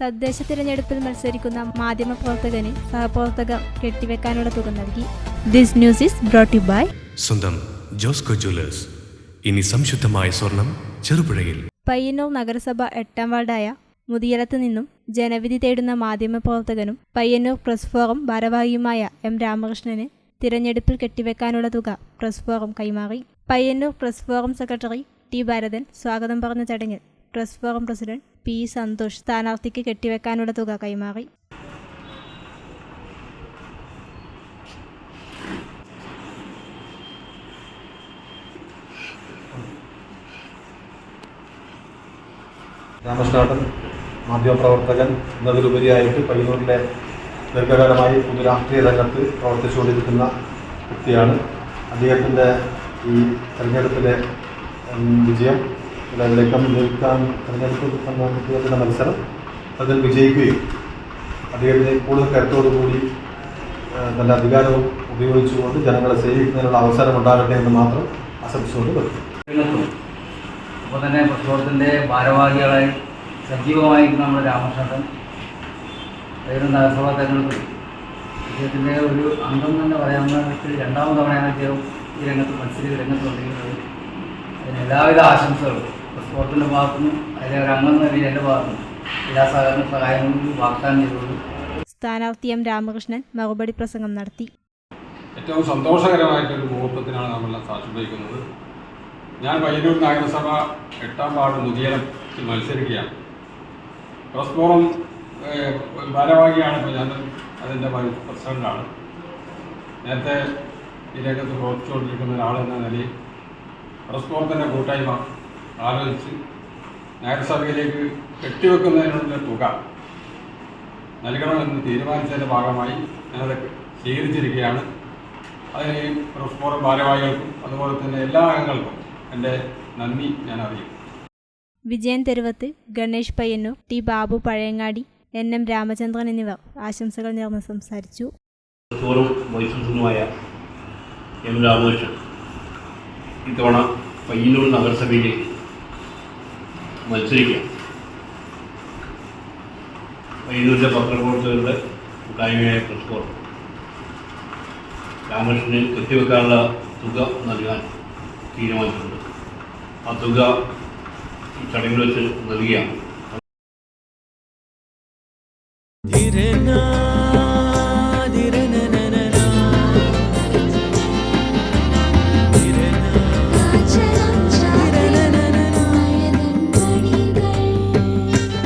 തദ്ദേശ തിരഞ്ഞെടുപ്പിൽ മത്സരിക്കുന്ന മാധ്യമ മാധ്യമപ്രവർത്തകന് സഹപ്രവർത്തകർ കെട്ടിവെക്കാനുള്ള തുക നൽകി. This news is brought by സ്വന്തം ജോസ്കോ ജ്വല്ലേഴ്സ്. ഇനി സംശുദ്ധമായ സ്വർണം ചെറുപുഴയിൽ. പയ്യന്നൂർ നഗരസഭ എട്ടാം വാർഡായ മുതിയലത്ത് നിന്നും ജനവിധി തേടുന്ന മാധ്യമ പ്രവർത്തകനും പയ്യന്നൂർ പ്രസ് ഫോറം ഭാരവാഹിയുമായ എം രാമകൃഷ്ണന് തിരഞ്ഞെടുപ്പിൽ കെട്ടിവെക്കാനുള്ള തുക പ്രസ് ഫോറം കൈമാറി. Payyanur press forum secretary T Bharathan സ്വാഗതം പറഞ്ഞ ചടങ്ങിൽ press forum president P Santhosh സ്ഥാനാർത്ഥിക്ക് കെട്ടിവെക്കാനുള്ള തുക കൈമാറി. രാമകൃഷ്ണാട്ടൻ മാധ്യമപ്രവർത്തകൻ എന്നതിലുപരിയായിട്ട് പയ്യന്നൂരിലെ ദീർഘകാലമായി പൊതു രാഷ്ട്രീയ രംഗത്ത് പ്രവർത്തിച്ചുകൊണ്ടിരിക്കുന്ന വ്യക്തിയാണ്. അദ്ദേഹത്തിന്റെ ഈ തെരഞ്ഞെടുപ്പിലെ വിജയം അതിലേക്ക് ജയിക്കാൻ തെരഞ്ഞെടുപ്പ് അദ്ദേഹത്തിന്റെ മത്സരം അതിൽ വിജയിക്കുകയും അദ്ദേഹത്തിന് കൂടുതൽ കരുത്തോടുകൂടി നല്ല അധികാരവും ഉപയോഗിച്ചുകൊണ്ട് ജനങ്ങളെ സേവിക്കുന്നതിനുള്ള അവസരം ഉണ്ടാകട്ടെ എന്ന് മാത്രം ആശംസിച്ചുകൊണ്ട് നിർത്തുന്നു അപ്പോൾ തന്നെ പ്രക്ഷോഭത്തിന്റെ ഭാരവാഹികളായി സജീവമായിരിക്കുന്ന നമ്മുടെ രാമകൃഷ്ണൻ അദ്ദേഹം നഗരസഭാ തെരഞ്ഞെടുപ്പിൽ അദ്ദേഹത്തിന്റെ ഒരു അംഗം തന്നെ പറയാവുന്ന വ്യക്തി രണ്ടാമത് തവണയാണ് അദ്ദേഹം ഈ രംഗത്ത് മത്സരിച്ച് രംഗത്ത് വന്നിരിക്കുന്നത്. അതിന് എല്ലാവിധ ആശംസകളും. പ്രക്ഷോഭത്തിന്റെ ഭാഗത്തുനിന്നും അതിലെ ഒരു അംഗം എന്ന നിലയിൽ എന്റെ ഭാഗത്തുനിന്നും എല്ലാ സഹകരണ സഹായങ്ങളും വാഗ്ദാനം ചെയ്തുകൊണ്ട് സ്ഥാനാർത്ഥി എം രാമകൃഷ്ണൻ മറുപടി പ്രസംഗം നടത്തി. ഏറ്റവും സന്തോഷകരമായിട്ടൊരു മുഹൂർത്തത്തിനാണ് നമ്മളെല്ലാം സാക്ഷി വഹിക്കുന്നത് ഞാൻ പയ്യന്നൂർ നഗരസഭ എട്ടാം വാർഡ് മുതിയലത്തിൽ മത്സരിക്കുകയാണ്. പ്രസ് ഫോറം ഭാരവാഹിയാണ് ഇപ്പോൾ ഞാൻ അതിന്റെ പ്രസിഡന്റാണ് നേരത്തെ ഈ രംഗത്ത് പ്രവർത്തിച്ചുകൊണ്ടിരിക്കുന്ന ഒരാളെന്ന നിലയിൽ പ്രസ് ഫോറത്തിന്റെ കൂട്ടായ്മ ആലോചിച്ച് നഗരസഭയിലേക്ക് കെട്ടിവെക്കുന്നതിനുള്ള തുക നൽകണമെന്ന് തീരുമാനിച്ചതിന്റെ ഭാഗമായി ഞാനത് സ്വീകരിച്ചിരിക്കുകയാണ്. അതിന് പ്രസ്ഫോറം പ്രസ് ഫോറം ഭാരവാഹികൾക്കും അതുപോലെ തന്നെ എല്ലാ അംഗങ്ങൾക്കും എന്റെ നന്ദി ഞാൻ അറിയിക്കും Vijayan Theruvath Ganesh Payyanur T Babu Pazhayangadi N M Ramachandran എന്നിവർ ആശംസകൾ നേർന്ന് സംസാരിച്ചു. തോറും വൈസ് എം രാമകൃഷ്ണൻ ഇത്തവണ പയ്യന്നൂർ നഗരസഭയിൽ മത്സരിക്കുക വൈദ്യൂരിലെ പത്രപ്രവർത്തകരുടെ കൂട്ടായ്മയായ പ്രസ് ഫോറം രാമകൃഷ്ണന് കെട്ടിവെക്കാനുള്ള തുക നൽകാൻ തീരുമാനിച്ചിട്ടുണ്ട്. ആ തുക ചടങ്ങിൽ വെച്ച് നൽകിയാണ്.